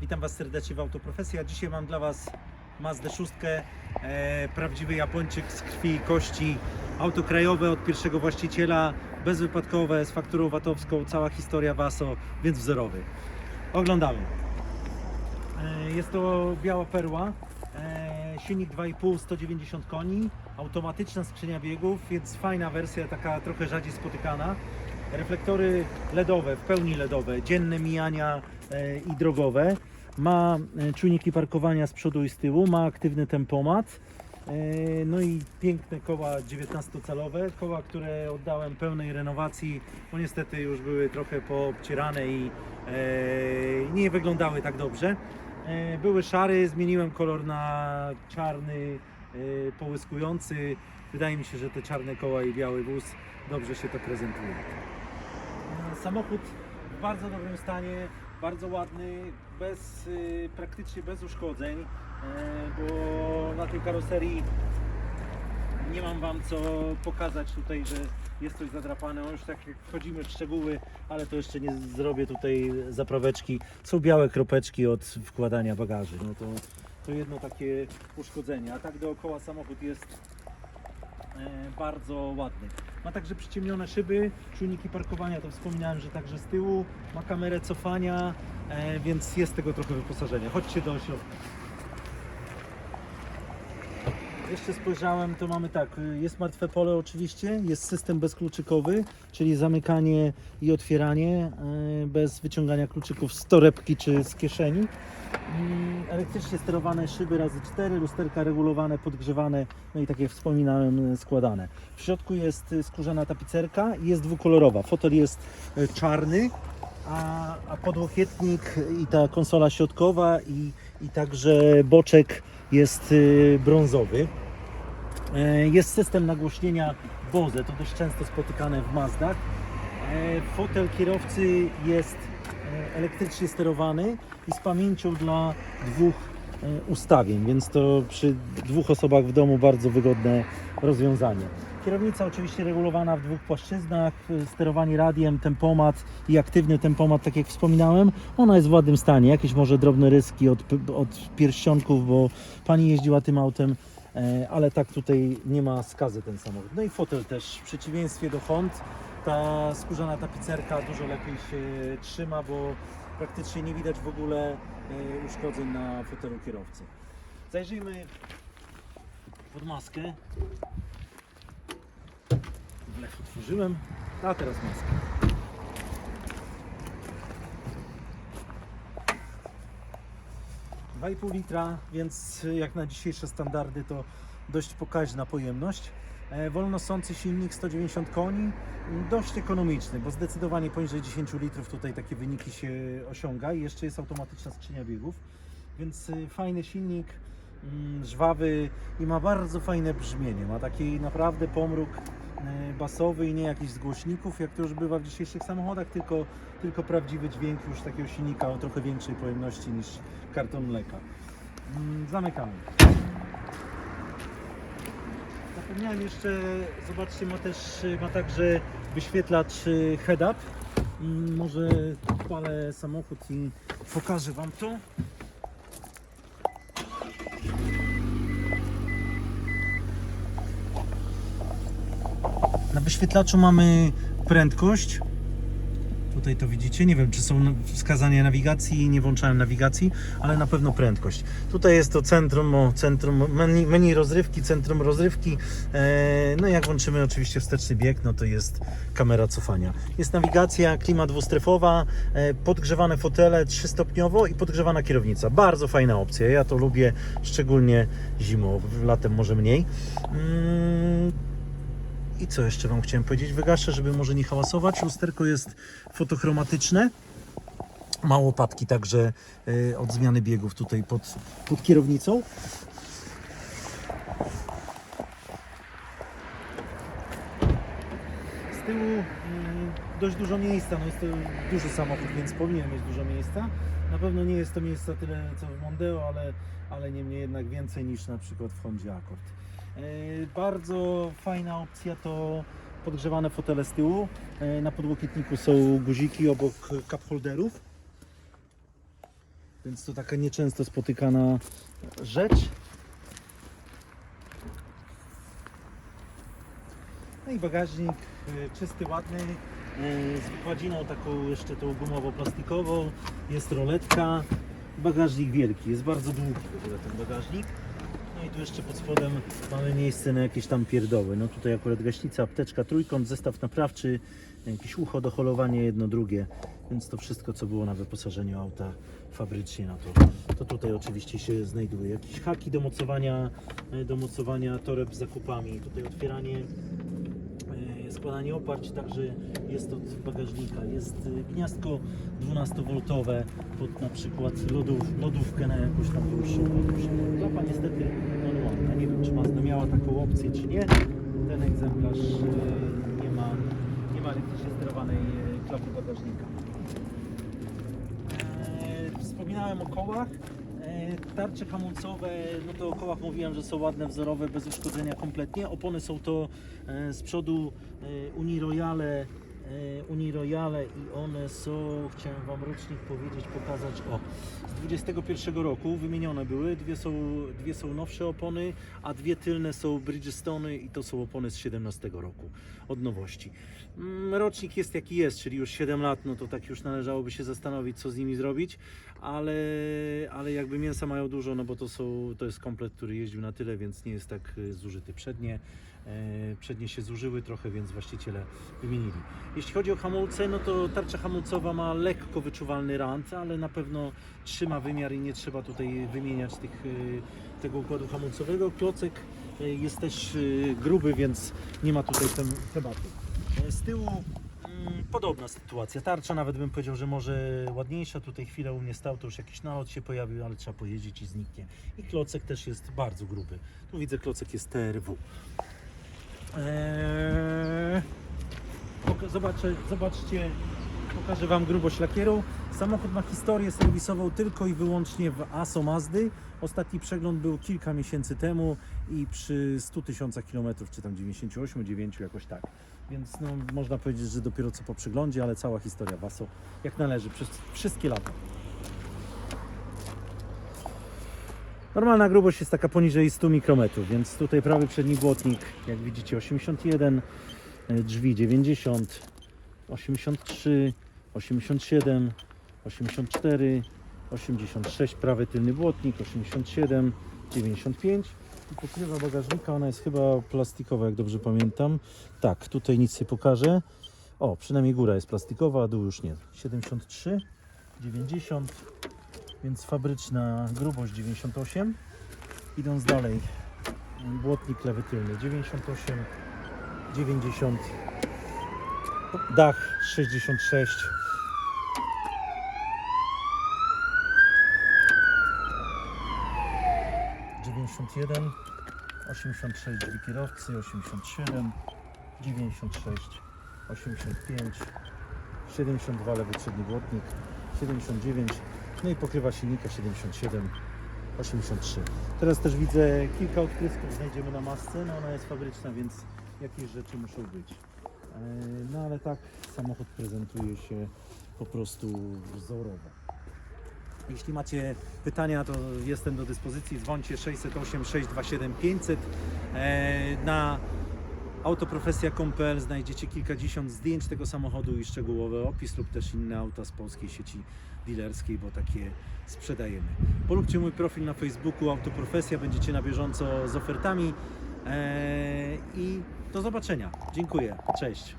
Witam Was serdecznie w Autoprofesji, a dzisiaj mam dla Was Mazdę 6, e, prawdziwy Japończyk z krwi i kości, auto krajowe od pierwszego właściciela, bezwypadkowe, z fakturą watowską, cała historia WASO, więc wzorowy. Oglądamy. E, jest to biała perła, e, silnik 2,5, 190 koni, automatyczna skrzynia biegów, więc fajna wersja, taka trochę rzadziej spotykana. Reflektory LEDowe, w pełni LEDowe, dzienne mijania e, i drogowe. Ma e, czujniki parkowania z przodu i z tyłu, ma aktywny tempomat. e, No i piękne koła 19-calowe, koła, które oddałem pełnej renowacji, bo niestety już były trochę poobcierane i e, nie wyglądały tak dobrze. Były szary, zmieniłem kolor na czarny, połyskujący. Wydaje mi się, że te czarne koła i biały wóz dobrze się to prezentuje. Samochód w bardzo dobrym stanie, bardzo ładny, bez, y, praktycznie bez uszkodzeń, e, bo na tej karoserii nie mam Wam co pokazać tutaj, że jest coś zadrapane. No już tak jak wchodzimy w szczegóły, ale to jeszcze nie zrobię tutaj zapraweczki. Są białe kropeczki od wkładania bagaży. No to, to jedno takie uszkodzenie. A tak dookoła samochód jest bardzo ładny. Ma także przyciemnione szyby, czujniki parkowania, to wspominałem, że także z tyłu. Ma kamerę cofania, e, więc jest tego trochę wyposażenia. Chodźcie do środka. Jeszcze spojrzałem, to mamy tak, y, jest martwe pole oczywiście, jest system bezkluczykowy, czyli zamykanie i otwieranie y, bez wyciągania kluczyków z torebki czy z kieszeni. Elektrycznie sterowane szyby razy 4, lusterka regulowane, podgrzewane, no i tak jak wspominałem, y, składane. W środku jest skórzana tapicerka i jest dwukolorowa. Fotel jest czarny, a, a podłokietnik i ta konsola środkowa i, i także boczek jest y, brązowy. E, Jest system nagłośnienia Bose, to dość często spotykane w Mazdach. E, Fotel kierowcy jest e, elektrycznie sterowany i z pamięcią dla dwóch ustawień, więc to przy dwóch osobach w domu bardzo wygodne rozwiązanie. Kierownica oczywiście regulowana w dwóch płaszczyznach, e, sterowanie radiem, tempomat i aktywny tempomat, tak jak wspominałem. Ona jest w ładnym stanie, jakieś może drobne ryski od, od pierścionków, bo pani jeździła tym autem, e, ale tak tutaj nie ma skazy ten samochód. No i fotel też, w przeciwieństwie do Hond, ta skórzana tapicerka dużo lepiej się trzyma, bo praktycznie nie widać w ogóle e, uszkodzeń na fotelu kierowcy. Zajrzyjmy pod maskę. Otworzyłem, a teraz maska. Dwa i pół litra, więc jak na dzisiejsze standardy to dość pokaźna pojemność. E, Wolno sący silnik 190 koni, dość ekonomiczny, bo zdecydowanie poniżej 10 litrów tutaj takie wyniki się osiąga i jeszcze jest automatyczna skrzynia biegów, więc y, fajny silnik, mm, żwawy i ma bardzo fajne brzmienie. Ma taki naprawdę pomruk e, basowy i nie jakichś zgłośników, jak to już bywa w dzisiejszych samochodach, tylko, tylko prawdziwy dźwięk już takiego silnika o trochę większej pojemności niż karton mleka. Mm, Zamykamy. Zapomniałem jeszcze, zobaczcie, ma też, ma także wyświetlacz y, head-up. Mm, Może odpalę samochód i pokażę Wam to. Wyświetlaczu mamy prędkość. Tutaj to widzicie. Nie wiem, czy są wskazania nawigacji. Nie włączałem nawigacji, ale na pewno prędkość. Tutaj jest to centrum, centrum menu, menu rozrywki, centrum rozrywki. E, no i jak włączymy oczywiście wsteczny bieg, no to jest kamera cofania. Jest nawigacja, klima dwustrefowa, e, podgrzewane fotele trzystopniowo i podgrzewana kierownica. Bardzo fajna opcja. Ja to lubię, szczególnie zimą, latem może mniej. Mm, i co jeszcze Wam chciałem powiedzieć? Wygaszę, żeby może nie hałasować. Lusterko jest fotochromatyczne. Ma łopatki także y, od zmiany biegów tutaj pod, pod kierownicą. Z tyłu y, dość dużo miejsca. No jest to duży samochód, więc powinien mieć dużo miejsca. Na pewno nie jest to miejsca tyle co w Mondeo, ale, ale niemniej jednak więcej niż na przykład w Hondzie Accord. E, Bardzo fajna opcja to podgrzewane fotele z tyłu. E, Na podłokietniku są guziki obok cup holderów. więc to taka nieczęsto spotykana rzecz. No i bagażnik e, czysty, ładny, z wykładziną taką jeszcze tą gumowo-plastikową, jest roletka, bagażnik wielki, jest bardzo długi w ogóle ten bagażnik. No i tu jeszcze pod spodem mamy miejsce na jakieś tam pierdoły. No tutaj akurat gaśnica, apteczka, trójkąt, zestaw naprawczy, jakieś ucho do holowania, jedno, drugie. Więc to wszystko, co było na wyposażeniu auta fabrycznie, no to, to tutaj oczywiście się znajduje. Jakieś haki do mocowania, e, do mocowania toreb z zakupami. Tutaj otwieranie, e, składanie oparć, także jest od bagażnika. Jest e, gniazdko 12V pod na przykład lodów, lodówkę na jakąś tam dłuższą podróż. Klapa niestety manualna. Nie wiem, czy Mazda miała taką opcję, czy nie. Ten egzemplarz e, nie ma, nie ma elektrycznie sterowanej e, klapy bagażnika. E, Wspominałem o kołach. E, Tarcze hamulcowe, no to o kołach mówiłem, że są ładne, wzorowe, bez uszkodzenia kompletnie. Opony są to e, z przodu e, Uniroyale, Uniroyale i one są, chciałem Wam rocznik powiedzieć, pokazać, o, z 21 roku wymienione były, dwie są, dwie są nowsze opony, a dwie tylne są Bridgestone i to są opony z 17 roku, od nowości. Mm, Rocznik jest jaki jest, czyli już 7 lat, no to tak już należałoby się zastanowić, co z nimi zrobić, ale, ale jakby mięsa mają dużo, no bo to, są, to jest komplet, który jeździł na tyle, więc nie jest tak y, zużyty przednie. E, Przednie się zużyły trochę, więc właściciele wymienili. Jeśli chodzi o hamulce, no to tarcza hamulcowa ma lekko wyczuwalny rant, ale na pewno trzyma wymiar i nie trzeba tutaj wymieniać tych, y, tego układu hamulcowego. Klocek y, jest też y, gruby, więc nie ma tutaj tem, tematu. E, Z tyłu podobna sytuacja. Tarcza nawet bym powiedział, że może ładniejsza. Tutaj chwilę u mnie stał, to już jakiś nalot się pojawił, ale trzeba pojeździć i zniknie. I klocek też jest bardzo gruby. Tu widzę, klocek jest TRW. Eee, zobaczę, zobaczcie, pokażę Wam grubość lakieru. Samochód ma historię serwisową tylko i wyłącznie w ASO Mazdy. Ostatni przegląd był kilka miesięcy temu i przy 100 tysiącach kilometrów, czy tam 98, 9 jakoś tak. Więc no, można powiedzieć, że dopiero co po przeglądzie, ale cała historia w ASO jak należy przez wszystkie lata. Normalna grubość jest taka poniżej 100 mikrometrów, więc tutaj prawy przedni błotnik, jak widzicie 81, e, drzwi 90, 83, 87, 84, 86, prawy tylny błotnik 87, 95 i pokrywa bagażnika, ona jest chyba plastikowa, jak dobrze pamiętam. Tak, tutaj nic nie pokażę. O, przynajmniej góra jest plastikowa, a dół już nie. 73, 90, więc fabryczna grubość 98. Idąc dalej, błotnik lewy tylny 98, 90, dach 66. Dziewięćdziesiąt jeden, osiemdziesiąt sześć drzwi kierowcy, osiemdziesiąt siedem, dziewięćdziesiąt sześć, osiemdziesiąt pięć, 72 lewy przedni błotnik, 79, no i pokrywa silnika 77, 83. Teraz też widzę kilka odkrywków znajdziemy na masce, no ona jest fabryczna, więc jakieś rzeczy muszą być. E, No ale tak samochód prezentuje się po prostu wzorowo. Jeśli macie pytania, to jestem do dyspozycji. Dzwońcie 608 627 500. E, Na autoprofesja.pl znajdziecie kilkadziesiąt zdjęć tego samochodu i szczegółowy opis lub też inne auta z polskiej sieci dealerskiej, bo takie sprzedajemy. Polubcie mój profil na Facebooku Autoprofesja, będziecie na bieżąco z ofertami. E, I do zobaczenia. Dziękuję. Cześć.